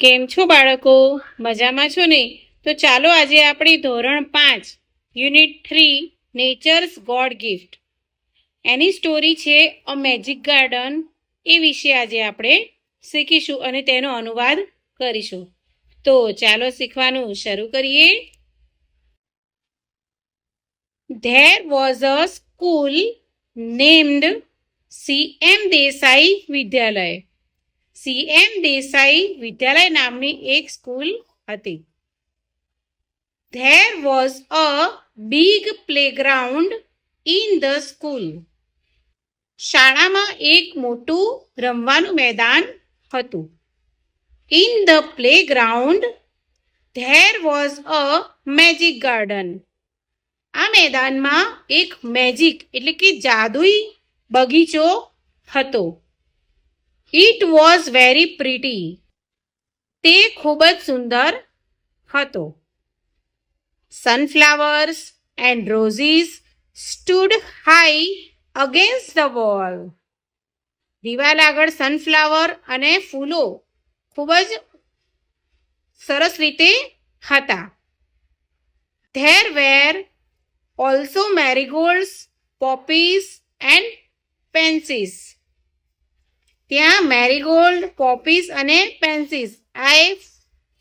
કેમ છો બાળકો? મજામાં છો ને? તો ચાલો આજે આપણે ધોરણ પાંચ, unit three, nature's god gift. એની સ્ટોરી છે અ મેજિક ગાર્ડન. એ વિશે આજે આપણે શીખીશું અને તેનો અનુવાદ કરીશું. તો ચાલો શીખવાનું શરૂ કરીએ. There was a school named C M Desai Vidyalaya C M Desai Vidyalaya નામની એક સ્કૂલ હતી. There was a big playground in the school શાળામાં એક મોટું રમવાનું મેદાન હતું. In the playground there was a magic garden આ મેદાનમાં એક મેજિક એટલે કે જાદુઈ બગીચો હતો. ઇટ વોઝ વેરી પ્રિટી તે ખૂબ જ સુંદર હતો. Sunflowers and roses stood high against the wall દિવાલ આગળ સનફ્લાવર અને ફૂલો ખૂબ જ સરસ રીતે હતા. There were also marigolds poppies and pansies ત્યાં મેરીગોલ્ડ પોપીસ અને પેન્સીસ આ એ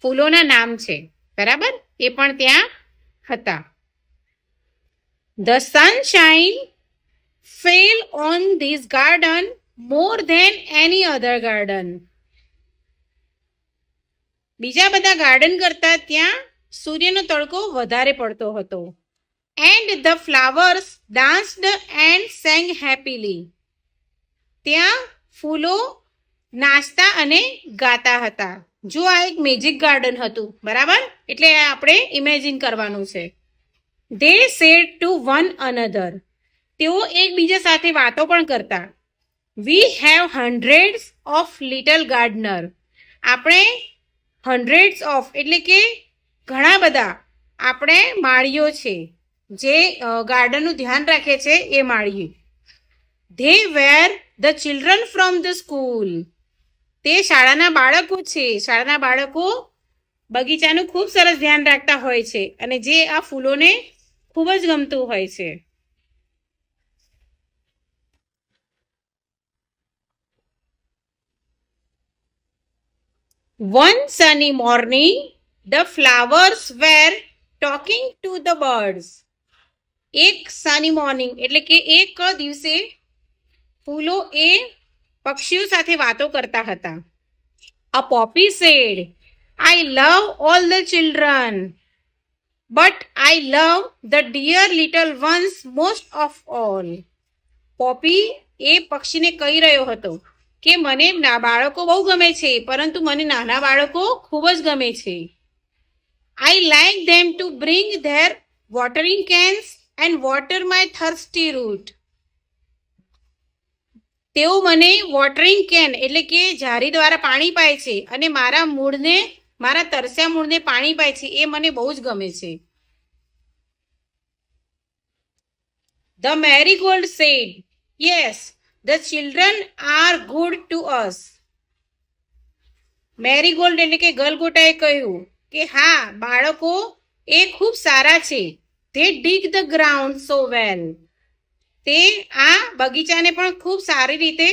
ફૂલોના નામ છે. બરાબર? એ પણ ત્યાં હતા. The sunshine fell on this garden more than any other garden બીજા બધા ગાર્ડન કરતાં ત્યાં સૂર્યનો તડકો વધારે પડતો હતો. And the flowers danced and sang happily ત્યાં ફૂલો નાચતા અને ગાતા હતા. જો આ એક મેજિક ગાર્ડન હતું, બરાબર? એટલે આપણે ઇમેજિન કરવાનું છે. They said to one another તેઓ એકબીજા સાથે વાતો પણ કરતા. We have hundreds of little gardener આપણે હંડ્રેડ્સ ઓફ એટલે કે ઘણા બધા આપણે માળીઓ છે. જે ગાર્ડનનું ધ્યાન રાખે છે એ માળીએ they were the children from the school તે શાળાના બાળકો છે. શાળાના બાળકો બગીચાનું ખૂબ સરસ ધ્યાન રાખતા હોય છે અને જે આ ફૂલોને ખૂબ જ ગમતું હોય છે. One sunny morning the flowers were talking to the birds એક સની મોર્નિંગ એટલે કે એક દિવસે ફૂલો એ પક્ષીઓ સાથે વાતો કરતા હતા. A poppy said I love all the children but I love the dear little ones most of all poppy એ પક્ષીને કહી રહ્યો હતો કે, મને ના, બાળકો બહુ ગમે છે, પરંતુ મને નાના બાળકો ખૂબ જ ગમે છે. I like them to bring their watering cans and water my thirsty root તેઓ મને વોટરિંગ કેન એટલે કે જારી દ્વારા પાણી પાય છે અને મારા મૂળને, મારા તરસ્યા મૂળને પાણી પાય છે, એ મને બહુ જ ગમે છે. The marigold said yes the children are good to us marigold એટલે કે ગલગોટાએ કહ્યું કે હા, બાળકો એ ખૂબ સારા છે. તે dig the ground so well તે આ બગીચાને પણ ખૂબ સારી રીતે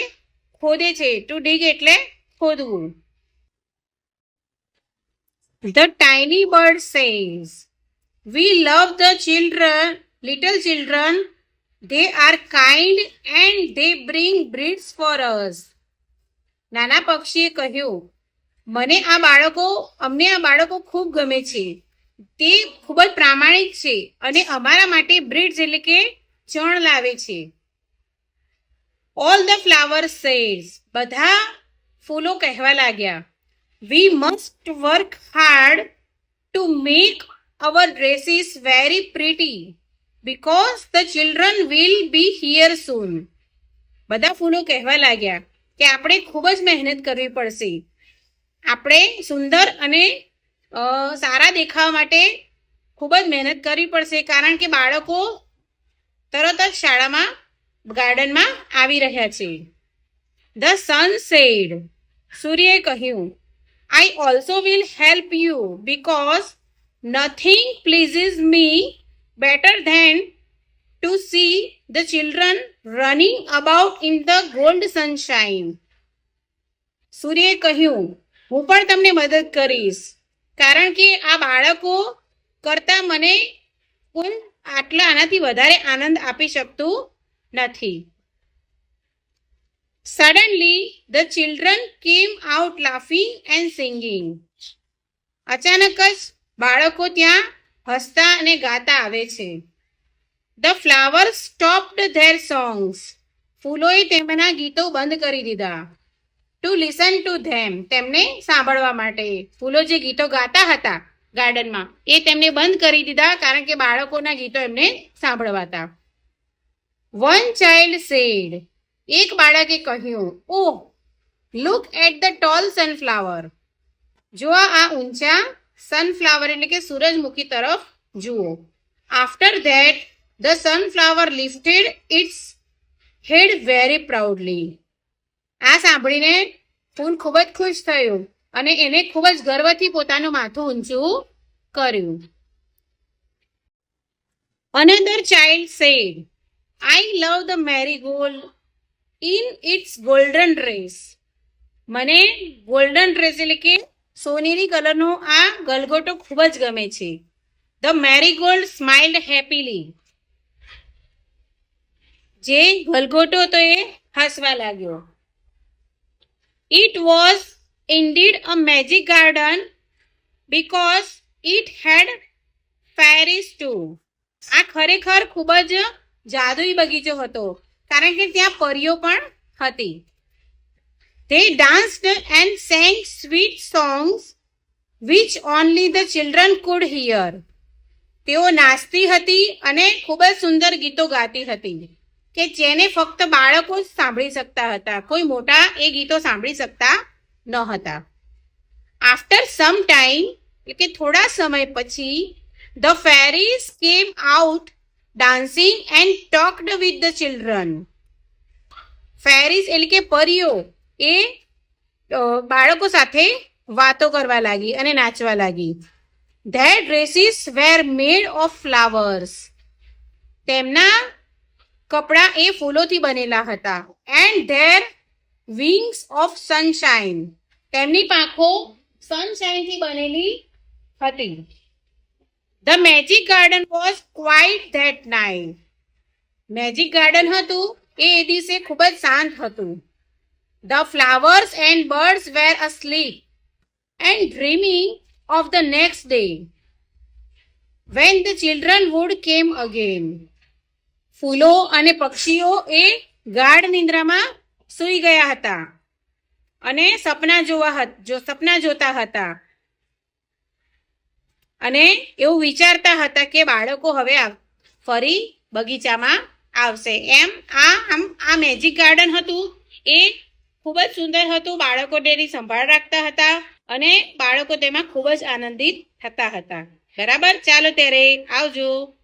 ખોદે છે ટુ ડીગ એટલે ખોદવું. The tiny bird says we love the children little children they are kind and they bring breads for us નાના પક્ષીએ કહ્યું, મને આ બાળકો, અમને આ બાળકો ખૂબ ગમે છે. તે ખૂબ જ પ્રામાણિક છે અને અમારા માટે બ્રીડ્સ એટલે કે ચણ લાવે છે. ઓલ ધ ફ્લાવર સેડ્સ બધા ફૂલો કહેવા લાગ્યા. We must work hard to make our dresses very pretty because the children will be here soon બધા ફૂલો કહેવા લાગ્યા કે આપણે ખૂબ જ મહેનત કરવી પડશે. આપણે સુંદર અને સારા દેખાવા માટે ખૂબ જ મહેનત કરવી પડશે કારણ કે બાળકો તરત જ શાળામાં ગાર્ડનમાં આવી રહ્યા છે ધ સન સેડ સૂર્યએ કહ્યું I also will help you because nothing pleases me better than to see the children running about in the gold sunshine. સૂર્યએ કહ્યું હું પણ તમને મદદ કરીશ કારણ કે આ બાળકો કરતાં મને કોઈ આટલા આનાથી વધારે આનંદ આપી શકતું નથી. Suddenly the children came out laughing and singing અચાનક જ બાળકો ત્યાં હસતા અને ગાતા આવે છે. The flower stopped their songs ફૂલોએ તેમના ગીતો બંધ કરી દીધા. ટુ લિસન ટુ ધેમ તેમને સાંભળવા માટે. ફૂલો જે ગીતો ગાતા હતા ગાર્ડનમાં. એ તેમને બંધ કરી દીધા કારણ કે બાળકોના ગીતો એમને સાંભળવાતા. વન ચાઇલ્ડ સેડ એક બાળકે કહ્યું, ઓહ look at the tall sunflower જો આ ઊંચા સનફ્લાવર એટલે કે સૂરજમુખી તરફ જુઓ. After that the sunflower lifted its head very proudly આ સાંભળીને ફૂલ ખૂબ જ ખુશ થયું. અને એને ખૂબ જ ગર્વથી પોતાનું માથું ઊંચું કર્યું. Another child said I love the marigold in its golden dress મને ગોલ્ડન ડ્રેસ એટલે કે સોનેરી કલરનો આ ગલગોટો ખૂબ જ ગમે છે. ધ મેરીગોલ્ડ સ્માઇલ્ડ હેપીલી જે ગલગોટો તો એ હસવા લાગ્યો. It was indeed a magic garden because it had fairies too આ ખરેખર ખૂબ જ જાદુઈ બગીચો હતો, કારણ કે ત્યાં પરીઓ પણ હતી. તે danced and sang sweet songs which only the children could hear તેઓ નાચતી હતી અને ખૂબ જ સુંદર ગીતો ગાતી હતી, કે જેને ફક્ત બાળકો જ સાંભળી શકતા હતા. કોઈ મોટા એ ગીતો સાંભળી શકતા ન હતા આફ્ટર સમ ટાઈમ એટલે કે થોડા સમય પછી the fairies came out dancing and talked with the children fairies એટલે કે પરીઓ, એ બાળકો સાથે વાતો કરવા લાગી અને નાચવા લાગી. Their dresses were made of flowers તેમના કપડાં એ ફૂલોથી બનેલા હતા. And their wings of sunshine તેમની પાંખો સનશાઇનથી બનેલી હતી. The magic garden was quiet that night magic garden હતું એ એ દિવસે ખૂબ જ શાંત હતું. The flowers and birds were asleep and dreaming of the next day when the children would come again ફૂલો અને પક્ષીઓ એ ગાઢ નિંદ્રામાં સૂઈ ગયા હતા અને સપના જોવા જો, સપના જોતા હતા. અને એવું વિચારતા હતા કે બાળકો હવે ફરી બગીચામાં આવશે. એમ આ, આમ, આ મેજિક ગાર્ડન હતું. એ ખૂબ જ સુંદર હતું. બાળકો તેની સંભાળ રાખતા હતા અને બાળકો તેમાં ખૂબ જ આનંદિત થતા હતા. બરાબર? ચાલો ત્યારે આવજો.